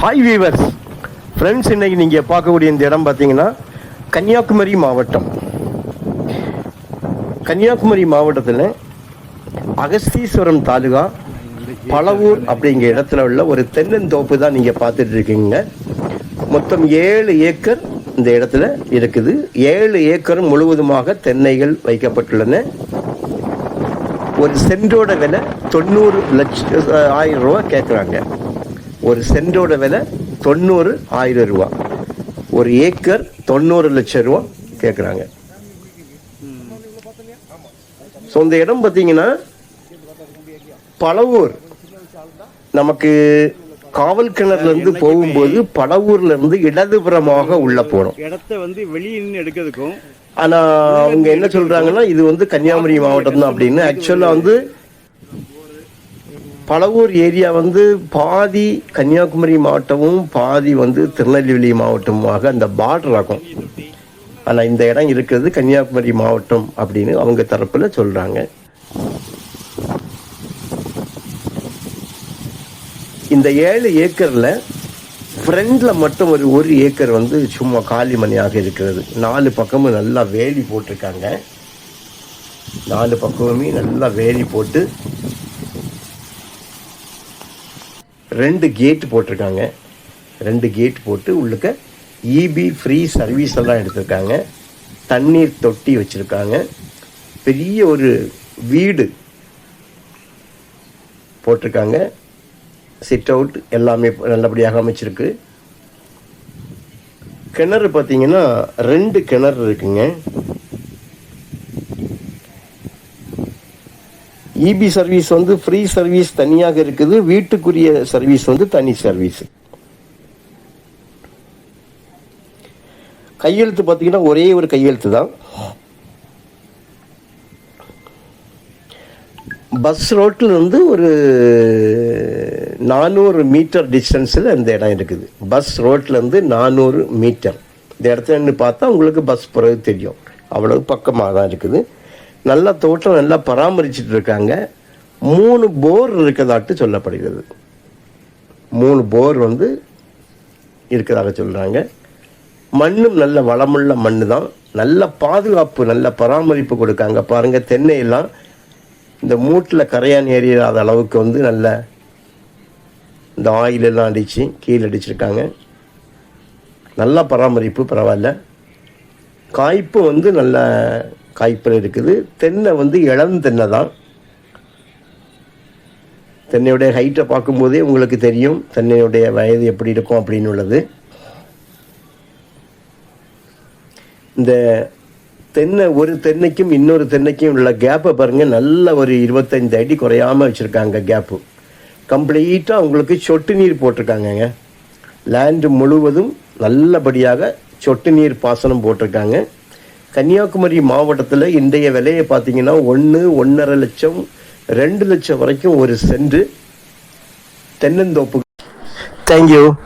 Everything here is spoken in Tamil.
ஹாய் வீவர்ஸ் ஃப்ரெண்ட்ஸ் இன்னைக்கு நீங்கள் பார்க்கக்கூடிய இந்த இடம் பார்த்தீங்கன்னா கன்னியாகுமரி மாவட்டம். கன்னியாகுமரி மாவட்டத்தில் அகஸ்தீஸ்வரம் தாலுகா பழவூர் அப்படிங்கிற இடத்துல உள்ள ஒரு தென்னந்தோப்பு தான் நீங்கள் பார்த்துட்டு இருக்கீங்க. மொத்தம் ஏழு ஏக்கர் இந்த இடத்துல இருக்குது. ஏழு ஏக்கர் முழுவதுமாக தென்னைகள் வைக்கப்பட்டுள்ளன. ஒரு சென்டோட விலை தொண்ணூறு லட்ச ஆயிரம் ரூபா கேட்குறாங்க ஒரு சென்டோட விலை தொண்ணூறு ஆயிரம் ரூபா. ஒரு ஏக்கர் தொண்ணூறு லட்சம் ரூபா கேட்குறாங்க ஸோ இந்த இடம் பார்த்தீங்கன்னா பழவூர் நமக்கு காவல் கிணறுல இருந்து போகும்போது பழவூர்ல இருந்து இடதுபுறமாக உள்ள போகணும் இடத்த வந்து வெளியே எடுக்கிறதுக்கும் ஆனா அவங்க என்ன சொல்றாங்கன்னா இது வந்து கன்னியாகுமரி மாவட்டம் தான் அப்படின்னு. ஆக்சுவலா வந்து பழவூர் ஏரியா வந்து பாதி கன்னியாகுமரி மாவட்டமும் பாதி வந்து திருநெல்வேலி மாவட்டமுமாக அந்த பார்டர் ஆகும். ஆனால் இந்த இடம் இருக்கிறது கன்னியாகுமரி மாவட்டம் அப்படின்னு அவங்க தரப்பில் சொல்கிறாங்க இந்த ஏழு ஏக்கரில் ஃப்ரண்ட்ல மட்டும் ஒரு ஒரு ஏக்கர் வந்து சும்மா காலி மணியாக இருக்கிறது. நாலு பக்கமும் நல்லா வேலி போட்டிருக்காங்க. நாலு பக்கமுமே நல்லா வேலி போட்டு ரெண்டு கேட் போட்டிருக்காங்க. ரெண்டு கேட் போட்டு உள்ளுக்க இபி ஃப்ரீ சர்வீஸ் எல்லாம் எடுத்திருக்காங்க. தண்ணீர் தொட்டி வச்சுருக்காங்க. பெரிய ஒரு வீடு போட்டிருக்காங்க. சிட் அவுட் எல்லாமே நல்லபடியாக அமைச்சிருக்கு. கிணறு பார்த்தீங்கன்னா ரெண்டு கிணறு இருக்குங்க. இபி சர்வீஸ் வந்து ஃப்ரீ சர்வீஸ் தனியாக இருக்குது. வீட்டுக்குரிய சர்வீஸ் வந்து தனி சர்வீஸ் கையெழுத்து பார்த்தீங்கன்னா ஒரே ஒரு கையெழுத்து தான். பஸ் ரோட்டில் இருந்து ஒரு நானூறு மீட்டர் டிஸ்டன்ஸில் இந்த இடம் இருக்குது. பஸ் ரோட்லேருந்து நானூறு மீட்டர். இந்த இடத்துல பார்த்தா உங்களுக்கு பஸ் போகிறது தெரியும். அவ்வளவு பக்கமாக தான் இருக்குது. நல்ல தோட்டம் நல்லா பராமரிச்சுட்டு இருக்காங்க மூணு போர் இருக்கதாட்டு சொல்லப்படுகிறது. மூணு போர் வந்து இருக்கிறதாக சொல்கிறாங்க மண்ணும் நல்ல வளமுள்ள மண்ணு தான் நல்ல பாதுகாப்பு நல்ல பராமரிப்பு கொடுக்காங்க. பாருங்கள் தென்னையெல்லாம் இந்த மூட்டில் கரையான் ஏறிடாத அளவுக்கு வந்து நல்ல இந்த ஆயிலெல்லாம் அடித்து கீழே அடிச்சிருக்காங்க. நல்ல பராமரிப்பு பரவாயில்ல. காய்ப்பு வந்து நல்ல காய்ப்பில் இருக்குது. தென்னை வந்து இளம் தென்னை தான். தென்னையுடைய ஹைட்டை பார்க்கும்போதே உங்களுக்கு தெரியும் தென்னையுடைய வயது எப்படி இருக்கும் அப்படின்னு உள்ளது இந்த தென்னை ஒரு தென்னைக்கும் இன்னொரு தென்னைக்கும் உள்ள கேப்பை பாருங்கள் நல்ல ஒரு இருபத்தஞ்சு அடி குறையாம வச்சுருக்காங்க கேப்பு கம்ப்ளீட்டாக அவங்களுக்கு சொட்டு நீர் போட்டிருக்காங்கங்க. லேண்டு முழுவதும் நல்லபடியாக சொட்டு நீர் பாசனம் போட்டிருக்காங்க. கன்னியாகுமரி மாவட்டத்தில் இன்றைய விலையை பார்த்தீங்கன்னா ஒன்று ஒன்றரை லட்சம் ரெண்டு லட்சம் வரைக்கும் ஒரு சென்ட். தென்னந்தோப்பு. தேங்க்யூ